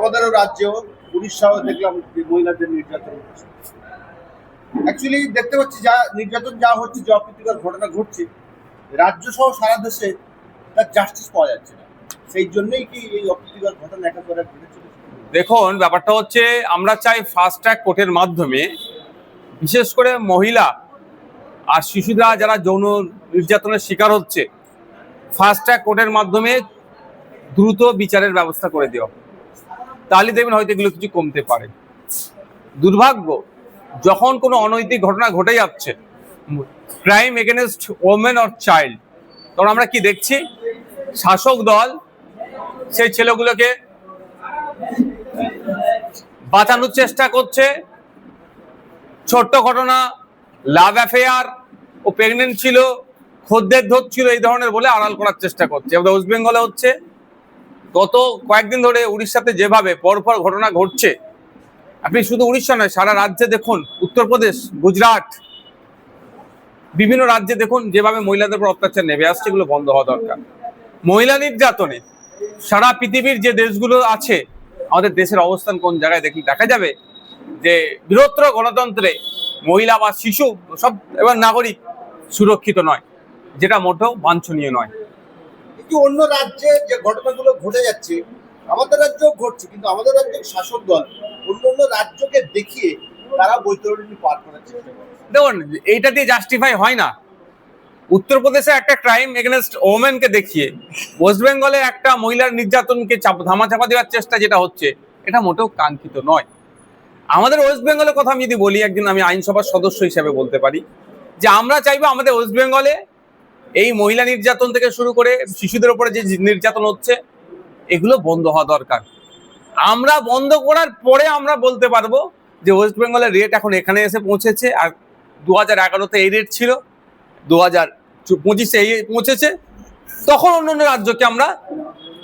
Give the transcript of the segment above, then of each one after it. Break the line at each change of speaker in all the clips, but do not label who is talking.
আমাদেরও রাজ্যেও উড়িষ্যাও দেখলাম মহিলাদের নির্যাতন অ্যাকচুয়ালি দেখতে পাচ্ছি যা, নির্যাতন যা হচ্ছে, যে অপ্রীতিকর ঘটনা ঘটছে রাজ্য সহ সারা দেশে তার জাস্টিস পাওয়া যাচ্ছে না। সেই জন্যই কি এই অপ্রীতিকর ঘটনা ঘটে চলেছে?
দেখুন, ব্যাপারটা হচ্ছে আমরা চাই ফাস্ট ট্র্যাক কোর্টের মাধ্যমে বিশেষ করে মহিলা আর শিশুরা যারা যৌন নির্যাতনের শিকার হচ্ছে ফাস্ট ট্র্যাক কোর্টের মাধ্যমে দ্রুত বিচারের ব্যবস্থা করে দেওয়া তাহলে দেখবেন হয়তো এগুলো কিছু কমতে পারে। দুর্ভাগ্য, যখন কোনো অনৈতিক ঘটনা ঘটে যাচ্ছে crime against women or child তখন আমরা কি দেখছি? শাসক দল সেই ছেলেগুলোকে বাঁচানোর চেষ্টা করছে। ছোট্ট ঘটনা লাভ অ্যাফেয়ার ও প্রেগনেন্ট ছিল, খদ্দের ধরছিল এই ধরনের বলে আড়াল করার চেষ্টা করছে। ওয়েস্ট বেঙ্গলে হচ্ছে গত কয়েকদিন ধরে উড়িষ্যাতে যেভাবে পরপর ঘটনা ঘটছে, আপনি শুধু উড়িষ্যা নয়, সারা রাজ্যে দেখুন, উত্তরপ্রদেশ, গুজরাট, বিভিন্ন রাজ্যে দেখুন যেভাবে মহিলাদের উপর অত্যাচার নেমে আসছে, এগুলো বন্ধ হওয়া দরকার। মহিলা নির্যাতনে সারা পৃথিবীর যে দেশগুলো আছে, আমাদের দেশের অবস্থান কোন জায়গায় দেখি দেখা যাবে যে বৃহত্তর গণতন্ত্রে মহিলা বা শিশু সব এবং নাগরিক সুরক্ষিত নয়, যেটা মোটেও বাঞ্ছনীয় নয়।
কিন্তু অন্য রাজ্যে যে ঘটনাগুলো ঘটে যাচ্ছে, আমাদের রাজ্যেও ঘটছে, কিন্তু আমাদের রাজ্যের শাসক দল অন্য অন্য রাজ্যকে দেখিয়ে তারা বৈতরণী পার করার চেষ্টা করে
দেখুন, এইটা দিয়ে জাস্টিফাই হয় না। উত্তরপ্রদেশে একটা ক্রাইম এগেনস্ট ওমেনকে দেখিয়ে ওয়েস্ট বেঙ্গলে একটা মহিলার নির্যাতনকে চাপ- ধামাচাপা দেওয়ার চেষ্টা যেটা হচ্ছে, এটা মোটেও কাঙ্ক্ষিত নয়। আমাদের ওয়েস্ট বেঙ্গলের কথা আমি যদি বলি, একদিন আমি আইনসভার সদস্য হিসেবে বলতে পারি, যে আমরা চাইব আমাদের ওয়েস্ট বেঙ্গলে এই মহিলা নির্যাতন থেকে শুরু করে শিশুদের উপরে যে নির্যাতন হচ্ছে, এগুলো বন্ধ হওয়া দরকার। আমরা বন্ধ করার পরে আমরা বলতে পারব যে ওয়েস্ট বেঙ্গলের রেট এখন এখানে এসে পৌঁছেছে আর দু হাজার এগারোতে এই রেট ছিল দু হাজার পঁচিশে এই পৌঁছেছে। তখন অন্য অন্য রাজ্যকে আমরা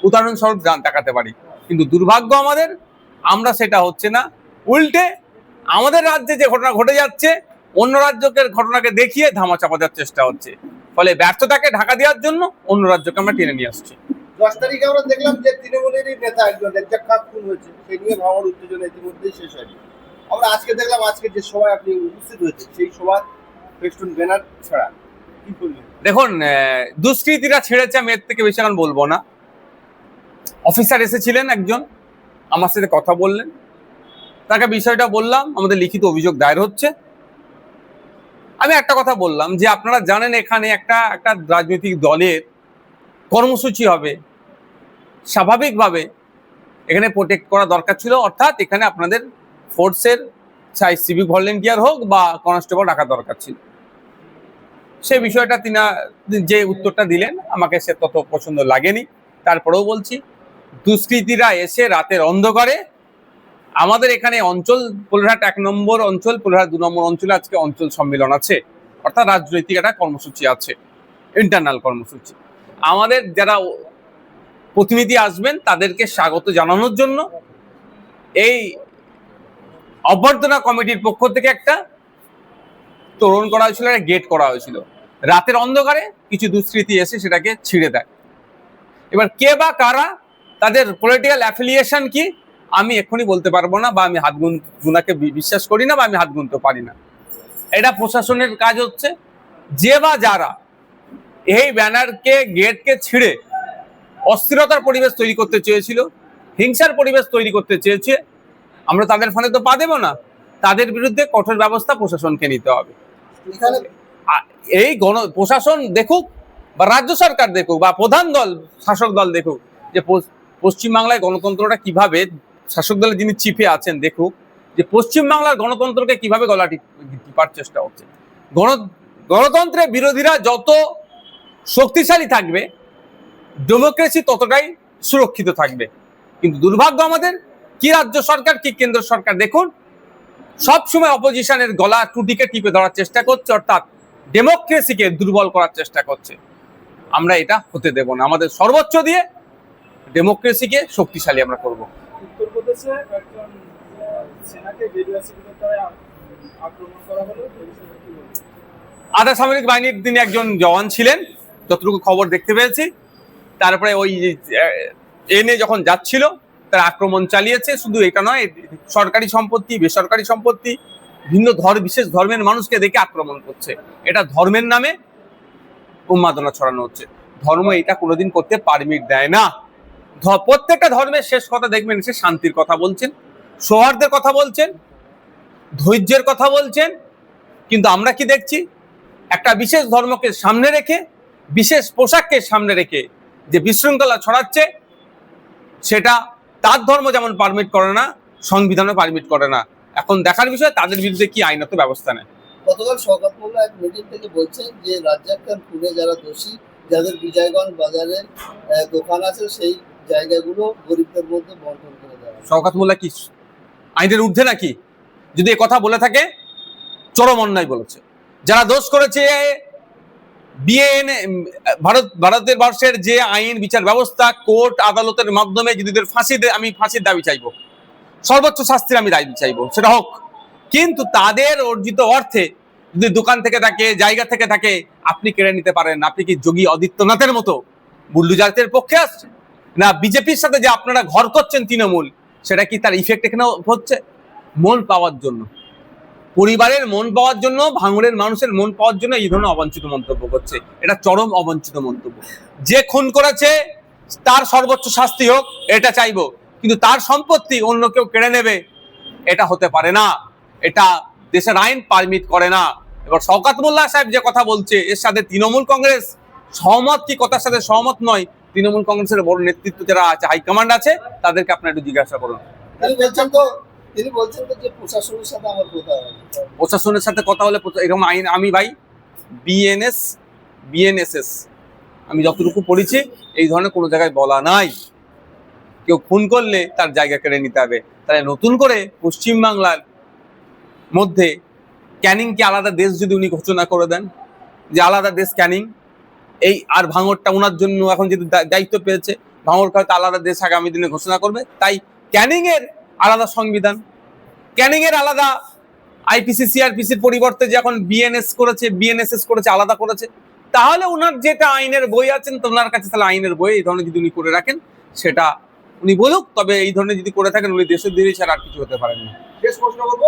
উদাহরণস্বরূপ জান দেখাতে পারি। কিন্তু দুর্ভাগ্য আমাদের, আমরা সেটা হচ্ছে না। উল্টে আমাদের রাজ্যে যে ঘটনা ঘটে যাচ্ছে, অন্য রাজ্যকে ঘটনাকে দেখিয়ে ধামাচাপা দেওয়ার চেষ্টা হচ্ছে। ফলে ব্যর্থতাকে ঢাকা দেওয়ার জন্য অন্য রাজ্যকে আমরা টেনে নিয়ে আসছি।
দশ তারিখে আমরা দেখলাম যে তৃণমূলেরই নেতা একজন রেজ্জাক খান খুন হয়েছে। সেই নিয়ে ভাবার উত্তেজনা ইতিমধ্যেই শেষ হয়নি। আমরা আজকে দেখলাম আজকে যে সভায় আপনি উপস্থিত হয়েছে সেই সভার ফেস্টুন ব্যানার ছাড়া
দেখুন দুষ্কৃতীরা ছেড়েছে আমি এর থেকে বেশি এখন বলব না। অফিসার এসেছিলেন একজন আমার সাথে কথা বললেন। তাকে বিষয়টা বললাম আমাদের লিখিত অভিযোগ দায়ের হচ্ছে। আমি একটা কথা বললাম যে আপনারা জানেন এখানে একটা একটা রাজনৈতিক দলের কর্মসূচি হবে। স্বাভাবিকভাবে এখানে প্রোটেক্ট করা দরকার ছিল। অর্থাৎ এখানে আপনাদের ফোর্সের চাই সিভিক ভলেন্টিয়ার হোক বা কনস্টেবল রাখা দরকার ছিল। সে বিষয়টা তিনি, যে উত্তরটা দিলেন, আমাকে সে তত পছন্দ লাগেনি। তারপরেও বলছি, দুষ্কৃতীরা এসে রাতের অন্ধকারে আমাদের এখানে অঞ্চল পোলহাট এক নম্বর অঞ্চল, পোলহাট দু নম্বর অঞ্চলে আজকে অঞ্চল সম্মেলন আছে। অর্থাৎ রাজনৈতিক একটা কর্মসূচি আছে ইন্টারনাল কর্মসূচি। আমাদের যারা প্রতিনিধি আসবেন, তাদেরকে স্বাগত জানানোর জন্য এই অভ্যর্থনা কমিটির পক্ষ থেকে একটা তোরণ করা হয়েছিল, একটা গেট করা হয়েছিল। রাতের অন্ধকারে কিছু দুষ্কৃতী এসে সেটাকে ছিঁড়ে দেয়। এবার কে বা কারা, তাদের পলিটিক্যাল অ্যাফিলিয়েশন কি আমি এক্ষুনি বলতে পারব না বা আমি হাত গুন গুনাকে বিশ্বাস করি না বা আমি হাত গুনতে পারি না। এটা প্রশাসনের কাজ হচ্ছে যে বা যারা এই ব্যানারকে গেটকে ছিঁড়ে অস্থিরতার পরিবেশ তৈরি করতে চেয়েছিল হিংসার পরিবেশ তৈরি করতে চেয়েছে আমরা তাদের ফোনে তো পা দেবো না। তাদের বিরুদ্ধে কঠোর ব্যবস্থা প্রশাসনকে নিতে হবে। এই গণ প্রশাসন দেখুক বা রাজ্য সরকার দেখুক বা প্রধান দল শাসক দল দেখুক যে পশ্চিমবাংলায় গণতন্ত্রটা কীভাবে শাসক দলের যিনি চিফে আছেন, দেখুক যে পশ্চিমবাংলার গণতন্ত্রকে কীভাবে গলা টিপ- টিপার চেষ্টা হচ্ছে। গণ গণতন্ত্রের বিরোধীরা যত শক্তিশালী থাকবে, ডেমোক্রেসি ততটাই সুরক্ষিত থাকবে। কিন্তু দুর্ভাগ্য আমাদের, কি রাজ্য সরকার, কি কেন্দ্র সরকার, দেখুন, সবসময় অপোজিশনের গলা টুটিকে টিপে ধরার চেষ্টা করছে, অর্থাৎ ডেমোক্রেসিকে দুর্বল করার চেষ্টা করছে। আমরা এটা হতে দেব না। আমাদের সর্বোচ্চ দিয়ে ডেমোক্রেসিকে শক্তিশালী আমরা করব।
উত্তরপ্রদেশে একজন সেনাকে আক্রমণ করা হলো?
আধা সামরিক বাহিনীর তিনি একজন জওয়ান ছিলেন, যতটুকু খবর দেখতে পেয়েছি। তারপরে ওই এনে যখন যাচ্ছিল, তারা আক্রমণ চালিয়েছে। শুধু এটা নয়, সরকারি সম্পত্তি, বেসরকারি সম্পত্তি, ভিন্ন ধর, বিশেষ ধর্মের মানুষকে দেখে আক্রমণ করছে। এটা ধর্মের নামে উন্মাদনা ছড়ানো হচ্ছে। ধর্ম এটা কোনোদিন করতে পারমিট দেয় না। প্রত্যেকটা ধর্মের শেষ কথা দেখবেন সে শান্তির কথা বলছেন, সৌহার্দ্যের কথা বলছেন, ধৈর্যের কথা বলছেন। কিন্তু আমরা কি দেখছি? একটা বিশেষ ধর্মকে সামনে রেখে, বিশেষ পোশাককে সামনে রেখে যে বিশৃঙ্খলা ছড়াচ্ছে, সেটা তার ধর্ম যেমন পারমিট করে না, সংবিধানও পারমিট করে না। এখন দেখার বিষয়, তাদের বিরুদ্ধে কি আইনত ব্যবস্থা নেয়?
গতকাল শওকত এক মিটিং থেকে বলছেন যে রাজ্জাক খান খুনে যারা দোষী, যাদের বিজয়গঞ্জ বাজারে দোকান আছে, সেই জায়গাগুলো গরিবদের মধ্যে বন্টন করে দেওয়া
মোল্লা কি আইনের ঊর্ধ্বে নাকি? যদি এ কথা বলে থাকে, চরম অন্যায় বলেছে। যারা দোষ করেছে বিএন ভারত, ভারতের বর্ষের যে আইন, বিচার ব্যবস্থা, কোর্ট আদালতের মাধ্যমে যদি ফাঁসি আমি ফাঁসির দাবি চাইব, সর্বোচ্চ শাস্তির আমি দাবি চাইব, সেটা হোক। কিন্তু তাদের অর্জিত অর্থে যদি দোকান থেকে থাকে, জায়গা থেকে থাকে, আপনি কেড়ে নিতে পারেন। আপনি কি যোগী আদিত্যনাথের মতো বুল্লুজাতের পক্ষে আসছে না, বিজেপির সাথে যে আপনারা ঘর করছেন তৃণমূল, সেটা কি তার ইফেক্ট এখানে হচ্ছে? মন পাওয়ার জন্য। পরিবারের মন পাওয়ার জন্য, ভাঙড়ের মানুষের মন পাওয়ার জন্য এই ধরনের অবাঞ্ছিত মন্তব্য করছে। এটা চরম অবাঞ্ছিত মন্তব্য। যে খুন করেছে, তার সর্বোচ্চ শাস্তি হোক, এটা চাইব। কিন্তু তার সম্পত্তি অন্য কেউ কেড়ে নেবে, এটা হতে পারে না। এটা দেশের আইন পারমিট করে না। এবার শওকাত মোল্লা সাহেব যে কথা বলছে, এর সাথে তৃণমূল কংগ্রেস সহমত কি কথার সাথে সহমত নয় তৃণমূল কংগ্রেসের বড় নেতৃত্ব যারা আছে হাইকমান্ড আছে তাদেরকে আপনার একটু জিজ্ঞাসা করুন।
তিনি বলছেন তো বলছেন যে প্রশাসনের সাথে আমার কথা
প্রশাসনের সাথে কথা হলে এরকম আইন আমি ভাই বিএনএস বিএনএসএস আমি যতটুকু পড়েছি এই ধরনের কোনো জায়গায় বলা নাই। কেউ খুন করলে তার জায়গা কেড়ে নিতে হবে। তাহলে নতুন করে পশ্চিমবাংলার মধ্যে ক্যানিংকে আলাদা দেশ যদি উনি ঘোষণা করে দেন যে আলাদা দেশ ক্যানিং এই আর ভাঙরটা ওনার জন্য এখন দা- দায়িত্ব পেয়েছে ভাঙরকে হয়তো আলাদা দেশ আগামী দিনে ঘোষণা করবে। তাই ক্যানিং এর আলাদা সংবিধান ক্যানিং এর আলাদা আইপিসি সিআরপিসির পরিবর্তে যে এখন বিএনএস করেছে, বিএনএসএস করেছে, আলাদা করেছে, তাহলে ওনার যেটা আইনের বই আছেন, তো ওনার কাছে তাহলে আইনের বই এই ধরনের যদি উনি করে রাখেন, সেটা উনি বলুক। তবে এই ধরনের যদি করে থাকেন, উনি দেশের দিকে ছাড়া আর কিছু হতে পারেন না।
শেষ প্রশ্ন করব।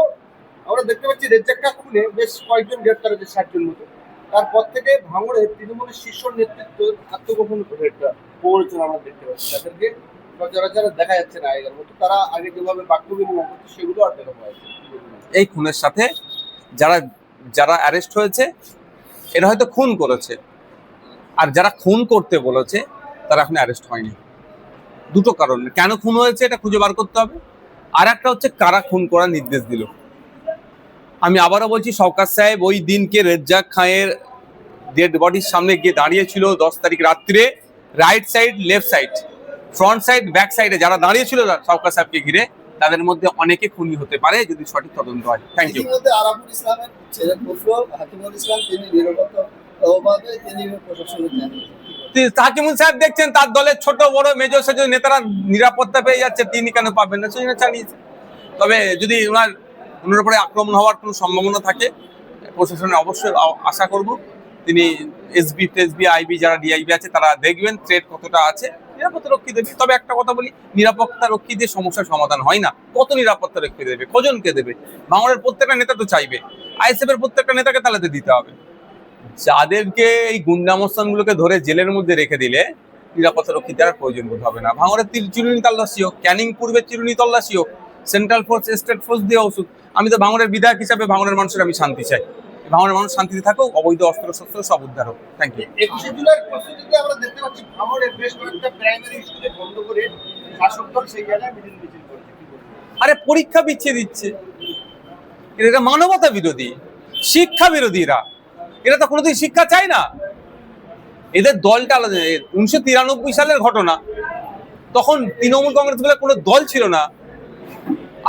আমরা দেখতে পাচ্ছি রেজ্জাক্কা খুনে বেশ কয়েকজন গ্রেপ্তার হয়েছে ষাটজন মতো। তারপর থেকে ভাঙড়ে তৃণমূলের শীর্ষ নেতৃত্ব আত্মগোপন করে একটা প্রবঞ্চনা আমরা দেখতে পাচ্ছি। তাদেরকে সচরাচর দেখা যাচ্ছে না আগের মতো। তারা আগে যেভাবে বাক্য বিনিময় করছে সেগুলো আর দেখা পাওয়া?
এই খুনের সাথে যারা যারা অ্যারেস্ট হয়েছে, এরা হয়তো খুন করেছে। আর যারা খুন করতে বলেছে, তারা এখন অ্যারেস্ট হয়নি। দুটো কারণ। কেন খুন হয়েছে এটা খুঁজে বার করতে হবে? আর একটা হচ্ছে কারা খুন করার নির্দেশ দিল? আমি আবারও বলছি সরকার সাহেব ওই দিনকে রেজ্জাক খাঁয়ের ডেড বডির সামনে গিয়ে দাঁড়িয়েছিল দশ তারিখ রাত্রে right side left side front side back সাইডে যারা দাঁড়িয়েছিল সরকার সাহেবকে ঘিরে তাদের মধ্যে অনেকে খুনি হতে পারে যদি সঠিক তদন্ত হয়। থ্যাংক ইউ
হাকিমুল
সাহেব দেখছেন তার দলের ছোট বড় মেজর সেজ নেতারা নিরাপত্তা পেয়ে যাচ্ছে তিনি কেন পাবেন না সেই চালিয়েছে। তবে যদি ওনার ওনার উপরে আক্রমণ হওয়ার কোনো সম্ভাবনা থাকে, প্রশাসনে অবশ্যই আশা করব। তিনি এসবি, টেসবি, আইবি যারা ডিআইবি আছে তারা দেখবেন ট্রেড কতটা আছে। নিরাপত্তা রক্ষী দেবে। তবে একটা কথা বলি, নিরাপত্তা রক্ষী দিয়ে সমস্যার সমাধান হয় না। কত নিরাপত্তা রক্ষী দেবে? কজনকে দেবে? বাংলার প্রত্যেকটা নেতা তো চাইবে। আইএসএফ এর প্রত্যেকটা নেতাকে তাহলে তো দিতে হবে। যাদেরকে এই গুন্ডামস্তানগুলোকে ধরে জেলের মধ্যে রেখে দিলে নিরাপত্তা রক্ষী দেওয়ার প্রয়োজন বোধ হবে না। ভাঙরের তীর- চিরুনি তল্লাশি হোক, ক্যানিং পূর্বে চিরুনি তল্লাশি হোক সেন্ট্রাল ফোর্স স্টেট ফোর্স দিয়ে ওষুধ আমি তো ভাঙরের বিধায়ক হিসাবে ভাঙরের মানুষের আমি শান্তি চাই। ভাঙরের মানুষ শান্তিতে থাকুক অবৈধ অস্ত্র শস্ত্র সব উদ্ধার হোক। থ্যাংক ইউ
একুশে জুলাই প্রস্তুতিতে আমরা দেখতে পাচ্ছি বেশ কয়েকটা প্রাইমারি স্কুলে বন্ধ করে শাসক দল সেই জায়গায় মিছিল মিছিল করেছে?
আরে পরীক্ষা পিছিয়ে দিচ্ছে। এরা মানবতা বিরোধী শিক্ষা বিরোধীরা এরা। তো কোনোদিন শিক্ষা চায় না। এদের দলটা আলাদা উনিশশো তিরানব্বই সালের ঘটনা। তখন তৃণমূল কংগ্রেস বলে কোনো দল ছিল না।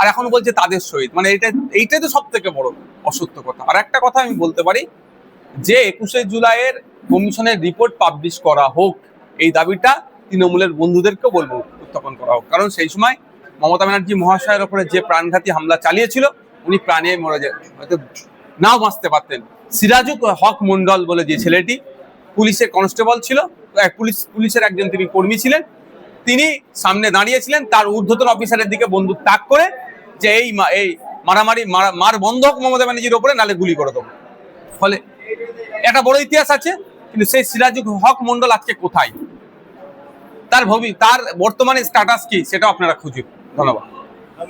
আর এখন বলছে তাদের সহিত। মানে এটা, এইটাই তো সব থেকে বড় অসত্য কথা। আর একটা কথা আমি বলতে পারি, যে একুশে জুলাইয়ের কমিশনের রিপোর্ট পাবলিশ করা হোক, এই দাবিটা তৃণমূলের বন্ধুদেরকেও বলব উত্থাপন করা হোক। কারণ সেই সময় মমতা ব্যানার্জি মহাশয়ের ওপরে যে প্রাণঘাতী হামলা চালিয়েছিল, উনি প্রাণে মরে যায় নাও বাঁচতে পারতেন। সিরাজুক হক মন্ডল বলে যে ছেলেটি, পুলিশের কনস্টেবল ছিল পুলিশ, পুলিশের একজন তিনি কর্মী ছিলেন। তিনি সামনে দাঁড়িয়েছিলেন, তার ঊর্ধ্বতন অফিসারের দিকে বন্দুক তাক করে যে এই এই মারামারি, মারা- মার বন্ধ হোক মমতা ব্যানার্জির ওপরে, নালে গুলি করে দেবো। ফলে একটা বড় ইতিহাস আছে, কিন্তু সেই সিরাজুল হক মন্ডল আজকে কোথায়? তার ভবি, তার বর্তমানে স্ট্যাটাস কি, সেটাও আপনারা খুঁজুন। ধন্যবাদ।